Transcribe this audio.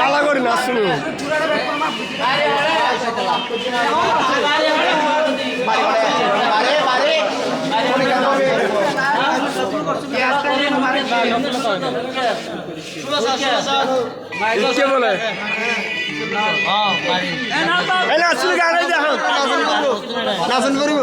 ভালো করে নাচ শুনু কে বলে? এই নাচ শুরু গান দেখো। নাচন করব।